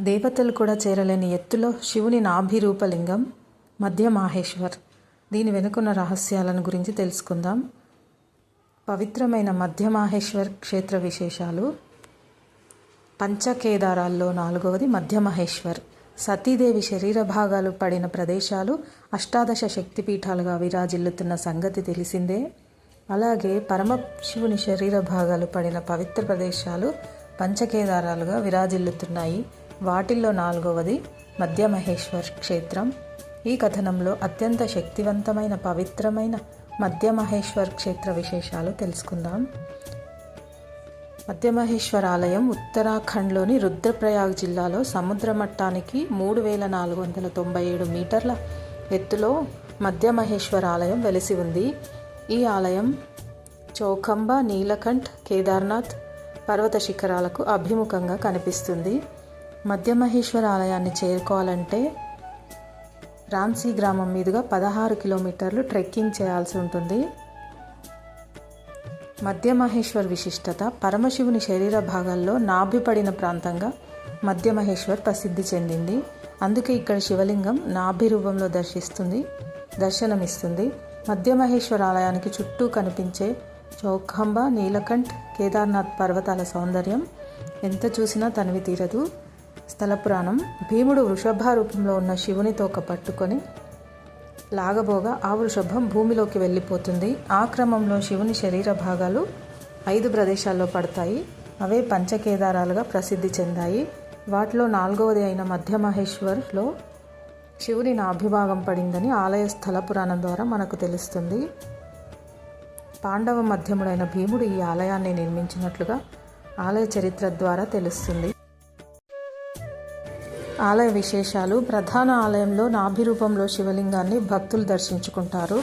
దేవతలు కూడా చేరలేని ఎత్తులో శివుని నాభిరూపలింగం మధ్య మాహేశ్వర్. దీని వెనుకున్న రహస్యాలను గురించి తెలుసుకుందాం. పవిత్రమైన మధ్య మాహేశ్వర్ క్షేత్ర విశేషాలు. పంచకేదారాల్లో నాలుగవది మధ్య మహేశ్వర్. సతీదేవి శరీర భాగాలు పడిన ప్రదేశాలు అష్టాదశ శక్తిపీఠాలుగా విరాజిల్లుతున్న సంగతి తెలిసిందే. అలాగే పరమశివుని శరీర భాగాలు పడిన పవిత్ర ప్రదేశాలు పంచకేదారాలుగా విరాజిల్లుతున్నాయి. వాటిల్లో నాలుగవది మధ్యమహేశ్వర్ క్షేత్రం. ఈ కథనంలో అత్యంత శక్తివంతమైన పవిత్రమైన మధ్యమహేశ్వర్ క్షేత్ర విశేషాలు తెలుసుకుందాం. మధ్యమహేశ్వర ఆలయం ఉత్తరాఖండ్లోని రుద్రప్రయాగ్ జిల్లాలో సముద్ర మట్టానికి మూడు వేల నాలుగు వందల తొంభై ఏడు మీటర్ల ఎత్తులో మధ్యమహేశ్వర ఆలయం వెలిసి ఉంది. ఈ ఆలయం చౌకంబ నీలకంఠ్ కేదార్నాథ్ పర్వత శిఖరాలకు అభిముఖంగా కనిపిస్తుంది. మధ్యమహేశ్వర ఆలయాన్ని చేరుకోవాలంటే రామ్సీ గ్రామం మీదుగా పదహారు కిలోమీటర్లు ట్రెక్కింగ్ చేయాల్సి ఉంటుంది. మధ్యమహేశ్వర్ విశిష్టత పరమశివుని శరీర భాగాల్లో నాభిపడిన ప్రాంతంగా మధ్యమహేశ్వర్ ప్రసిద్ధి చెందింది. అందుకే ఇక్కడ శివలింగం నాభి రూపంలో దర్శిస్తుంది దర్శనమిస్తుంది. మధ్యమహేశ్వర ఆలయానికి చుట్టూ కనిపించే చౌఖంబ నీలకంఠ్ కేదార్నాథ్ పర్వతాల సౌందర్యం ఎంత చూసినా తనివి తీరదు. స్థల పురాణం. భీముడు వృషభ రూపంలో ఉన్న శివుని తోక పట్టుకొని లాగబోగా ఆ వృషభం భూమిలోకి వెళ్ళిపోతుంది. ఆ క్రమంలో శివుని శరీర భాగాలు ఐదు ప్రదేశాల్లో పడతాయి. అవే పంచకేదారాలుగా ప్రసిద్ధి చెందాయి. వాటిలో నాలుగవది అయిన మధ్య మహేశ్వర్లో శివుని నాభిభాగం పడిందని ఆలయ స్థల పురాణం ద్వారా మనకు తెలుస్తుంది. పాండవ మధ్యముడైన భీముడు ఈ ఆలయాన్ని నిర్మించినట్లుగా ఆలయ చరిత్ర ద్వారా తెలుస్తుంది. ఆలయ విశేషాలు. ప్రధాన ఆలయంలో నాభి రూపంలో శివలింగాన్ని భక్తులు దర్శించుకుంటారు.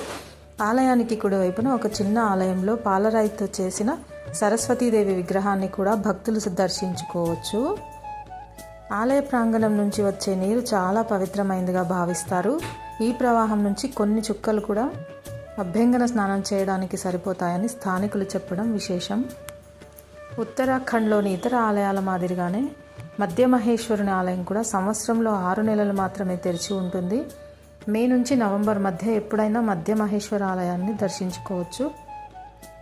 ఆలయానికి కుడివైపున ఒక చిన్న ఆలయంలో పాలరాయితో చేసిన సరస్వతీదేవి విగ్రహాన్ని కూడా భక్తులు దర్శించుకోవచ్చు. ఆలయ ప్రాంగణం నుంచి వచ్చే నీరు చాలా పవిత్రమైనదిగా భావిస్తారు. ఈ ప్రవాహం నుంచి కొన్ని చుక్కలు కూడా అభ్యంగన స్నానం చేయడానికి సరిపోతాయని స్థానికులు చెప్పడం విశేషం. ఉత్తరాఖండ్లోని ఇతర ఆలయాల మాదిరిగానే మధ్య మహేశ్వరుని ఆలయం కూడా సంవత్సరంలో ఆరు నెలలు మాత్రమే తెరిచి ఉంటుంది. మే నుంచి నవంబర్ మధ్య ఎప్పుడైనా మధ్య మహేశ్వర ఆలయాన్ని దర్శించుకోవచ్చు.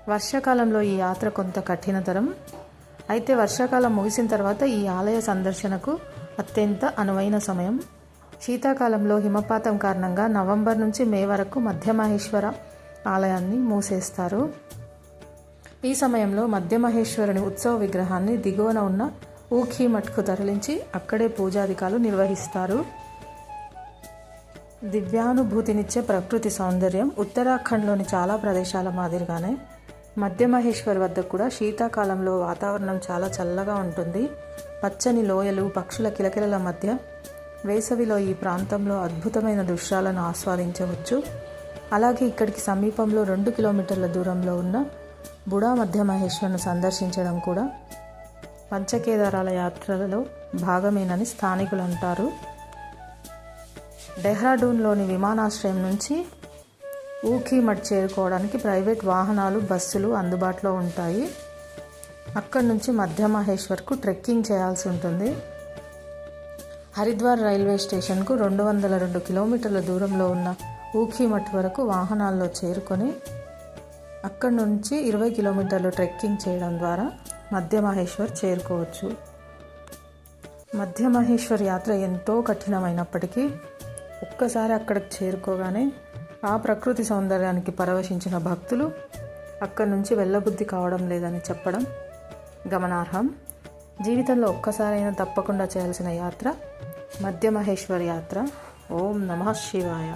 వర్షాకాలంలో ఈ యాత్ర కొంత కఠినతరం. అయితే వర్షాకాలం ముగిసిన తర్వాత ఈ ఆలయ సందర్శనకు అత్యంత అనువైన సమయం. శీతాకాలంలో హిమపాతం కారణంగా నవంబర్ నుంచి మే వరకు మధ్య మహేశ్వర ఆలయాన్ని మూసేస్తారు. ఈ సమయంలో మధ్య మహేశ్వరుని ఉత్సవ విగ్రహాన్ని దిగువన ఉన్న ఊఖీ మట్కు తరలించి అక్కడే పూజాధికాలు నిర్వహిస్తారు. దివ్యానుభూతినిచ్చే ప్రకృతి సౌందర్యం ఉత్తరాఖండ్లోని చాలా ప్రదేశాల మాదిరిగానే మధ్య మహేశ్వర్ వద్ద కూడా శీతాకాలంలో వాతావరణం చాలా చల్లగా ఉంటుంది. పచ్చని లోయలు పక్షుల కిలకిలల మధ్య వేసవిలో ఈ ప్రాంతంలో అద్భుతమైన దృశ్యాలను ఆస్వాదించవచ్చు. అలాగే ఇక్కడికి సమీపంలో రెండు కిలోమీటర్ల దూరంలో ఉన్న బుడా మధ్య మహేశ్వర్ను సందర్శించడం కూడా పంచకేదారాల యాత్రలలో భాగమేనని స్థానికులు అంటారు డెహ్రాడూన్లోని విమానాశ్రయం నుంచి ఊఖీమఠ్ చేరుకోవడానికి ప్రైవేట్ వాహనాలు బస్సులు అందుబాటులో ఉంటాయి. అక్కడి నుంచి మధ్య మహేశ్వర్కు ట్రెక్కింగ్ చేయాల్సి ఉంటుంది. హరిద్వార్ రైల్వే స్టేషన్కు రెండు వందల రెండు కిలోమీటర్ల దూరంలో ఉన్న ఊఖీమఠ్ వరకు వాహనాల్లో చేరుకొని అక్కడి నుంచి ఇరవై కిలోమీటర్లు ట్రెక్కింగ్ చేయడం ద్వారా మధ్య మహేశ్వర్ చేరుకోవచ్చు. మధ్య మహేశ్వర్ యాత్ర ఎంతో కఠినమైనప్పటికీ ఒక్కసారి అక్కడికి చేరుకోగానే ఆ ప్రకృతి సౌందర్యానికి పరవశించిన భక్తులు అక్కడి నుంచి వెళ్ళబుద్ధి కావడం లేదని చెప్పడం గమనార్హం. జీవితంలో ఒక్కసారైనా తప్పకుండా చేయాల్సిన యాత్ర మధ్య మహేశ్వర్ యాత్ర. ఓం నమ శివాయ.